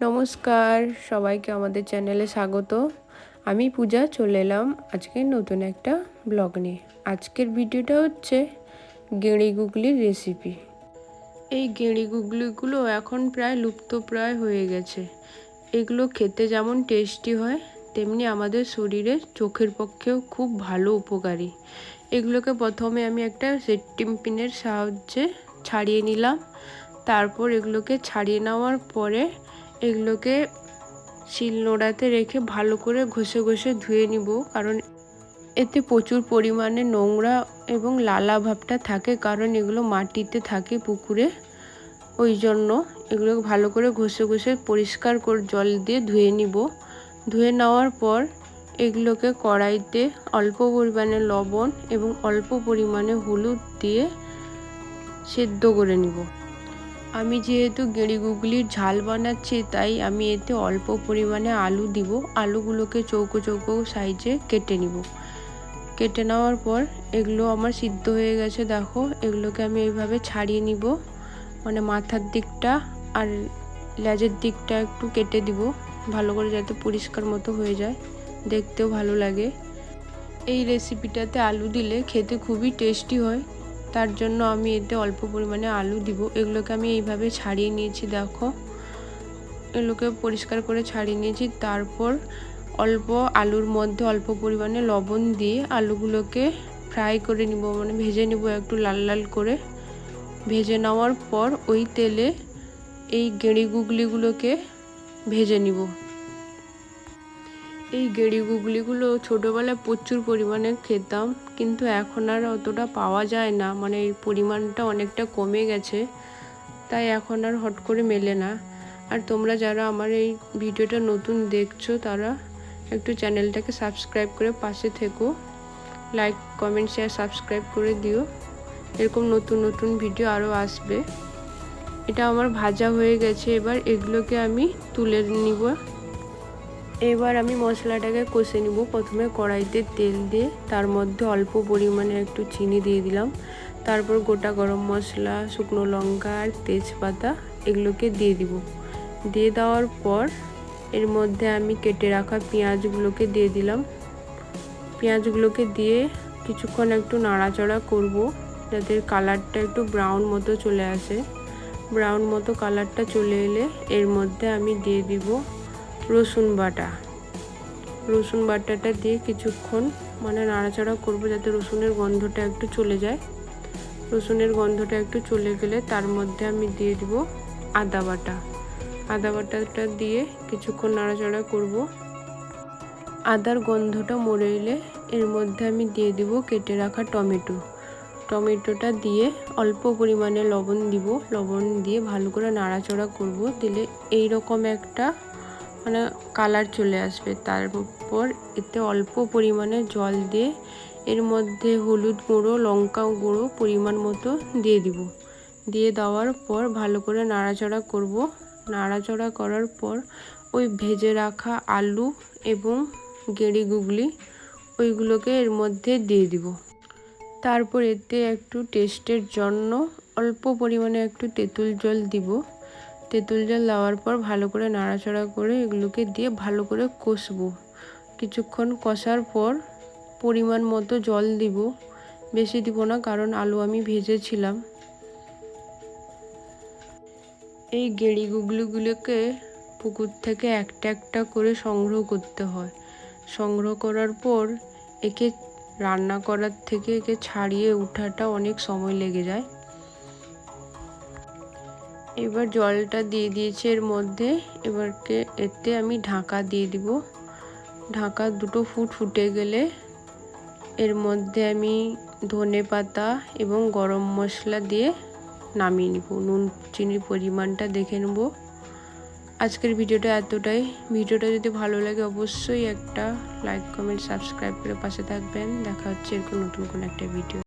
নমস্কার, সবাইকে আমাদের চ্যানেলে স্বাগত। আমি পূজা, চলে এলাম আজকে নতুন একটা ব্লগ নিয়ে। আজকের ভিডিওটা হচ্ছে গেঁড়ি গুগলির রেসিপি এই গেঁড়ি গুগলিগুলো এখন প্রায় লুপ্তপ্রায় হয়ে গেছে। এগুলো খেতে যেমন টেস্টি হয়, তেমনি আমাদের শরীরে চোখের পক্ষেও খুব ভালো উপকারী। এগুলোকে প্রথমে আমি একটা সেট্টিম পিনের সাহায্যে ছাড়িয়ে নিলাম। তারপর এগুলোকে ছাড়িয়ে নেওয়ার পরে এগুলোকে শিল নোড়াতে রেখে ভালো করে ঘষে ঘষে ধুয়ে নিব, কারণ এতে প্রচুর পরিমাণে নোংরা এবং লালা ভাবটা থাকে, কারণ এগুলো মাটিতে থাকে পুকুরে। ওই জন্য এগুলোকে ভালো করে ঘষে ঘষে পরিষ্কার করে জল দিয়ে ধুয়ে নিব। ধুয়ে নেওয়ার পর এগুলোকে কড়াইতে অল্প পরিমাণে লবণ এবং অল্প পরিমাণে হলুদ দিয়ে সেদ্ধ করে নিব। আমি যেহেতু গেঁড়ি গুগলির ঝাল বানাচ্ছি, তাই আমি এতে অল্প পরিমাণে আলু দিব। আলুগুলোকে চৌকো চৌকো সাইজে কেটে নিব। কেটে নেওয়ার পর এগুলো আমার সিদ্ধ হয়ে গেছে, দেখো। এগুলোকে আমি এইভাবে ছাড়িয়ে নিব। মানে মাথার দিকটা আর লেজের দিকটা একটু কেটে দিব, ভালো করে যাতে পরিষ্কার মতো হয়ে যায়। দেখতেও ভালো লাগে। এই রেসিপিটাতে আলু দিলে খেতে খুবই টেস্টি হয়। তার জন্য আমি এতে অল্প পরিমাণে আলু দিব। এগুলোকে আমি এইভাবে ছাড়িয়ে নিয়েছি, দেখো। এগুলোকে পরিষ্কার করে ছাড়িয়ে নিয়েছি। তারপর অল্প আলুর মধ্যে অল্প পরিমাণে লবণ দিয়ে আলুগুলোকে ফ্রাই করে নিব। মানে ভেজে নিব একটু লাল লাল করে। ভেজে নেওয়ার পর ওই তেলে এই গেঁড়ি গুগলিগুলোকে ভেজে নিব। এই গেড়ি গুগলিগুলো ছোটোবেলায় প্রচুর পরিমাণে খেতাম, কিন্তু এখন আর অতটা পাওয়া যায় না। মানে এই পরিমাণটা অনেকটা কমে গেছে, তাই এখন আর হট করে মেলে না। আর তোমরা যারা আমার এই ভিডিওটা নতুন দেখছ, তারা একটু চ্যানেলটাকে সাবস্ক্রাইব করে পাশে থেকো। লাইক, কমেন্ট, শেয়ার, সাবস্ক্রাইব করে দিও। এরকম নতুন নতুন ভিডিও আরও আসবে। এটা আমার ভাজা হয়ে গেছে, এবার এগুলোকে আমি তুলে নিব। এবার আমি মশলাটাকে কষে নিব। প্রথমে কড়াইতে তেল দিয়ে, তার মধ্যে অল্প পরিমাণে একটু চিনি দিয়ে দিলাম। তারপর গোটা গরম মশলা, শুকনো লঙ্কা আর তেজপাতা এগুলোকে দিয়ে দিব। দিয়ে দেওয়ার পর এর মধ্যে আমি কেটে রাখা পেঁয়াজগুলোকে দিয়ে দিলাম। পেঁয়াজগুলোকে দিয়ে কিছুক্ষণ একটু নাড়াচড়া করব যাতে কালারটা একটু ব্রাউন মতো চলে আসে। ব্রাউন মতো কালারটা চলে এলে এর মধ্যে আমি দিয়ে দিব রসুন বাটা। রসুন বাটাটা দিয়ে কিছুক্ষণ মানে নাড়াচাড়া করব যাতে রসুনের গন্ধটা একটু চলে যায়। রসুনের গন্ধটা একটু চলে গেলে তার মধ্যে আমি দিয়ে দিব আদা বাটা। আদা বাটাটা দিয়ে কিছুক্ষণ নাড়াচাড়া করব। আদার গন্ধটা মরে এলে এর মধ্যে আমি দিয়ে দিব কেটে রাখা টমেটো। টমেটোটা দিয়ে অল্প পরিমাণে লবণ দিব। লবণ দিয়ে ভালো করে নাড়াচড়া করব। দিলে এই রকম একটা মানে কালার চলে আসবে। তারপর এতে অল্প পরিমাণে জল দিয়ে এর মধ্যে হলুদ গুঁড়ো, লঙ্কা গুঁড়ো পরিমাণ মতো দিয়ে দিব। দিয়ে দেওয়ার পর ভালো করে নাড়াচাড়া করব। নাড়াচাড়া করার পর ওই ভেজে রাখা আলু এবং গেঁড়ি গুগলি ওইগুলোকে এর মধ্যে দিয়ে দিব। তারপর এতে একটু টেস্টের জন্য অল্প পরিমাণে একটু তেঁতুল জল দিব। তেঁতুল জল দেওয়ার পর ভালো করে নাড়াচাড়া করে এগুলোকে দিয়ে ভালো করে কষবো। কিছুক্ষণ কষার পর পরিমাণ মতো জল দিব। বেশি দিব না, কারণ আলু আমি ভেজেছিলাম। এই গেঁড়ি গুগলিগুলোকে পুকুর থেকে একটা একটা করে সংগ্রহ করতে হয়। সংগ্রহ করার পর একে রান্না করার থেকে একে ছাড়িয়ে ওঠাটা অনেক সময় লেগে যায়। এবার জলটা দিয়ে দিয়েছি এর মধ্যে। এবারকে এতে আমি ঢাকা দিয়ে দিব। ঢাকা দুটো ফুট ফুটে গেলে এর মধ্যে আমি ধনে পাতা এবং গরম মশলা দিয়ে নামিয়ে নিব। নুন, চিনির পরিমাণটা দেখে নেব। আজকের ভিডিওটা এতটাই। ভিডিওটা যদি ভালো লাগে অবশ্যই একটা লাইক, কমেন্ট, সাবস্ক্রাইব করে পাশে থাকবেন। দেখা হচ্ছে এরকম নতুন কোনো একটা ভিডিও।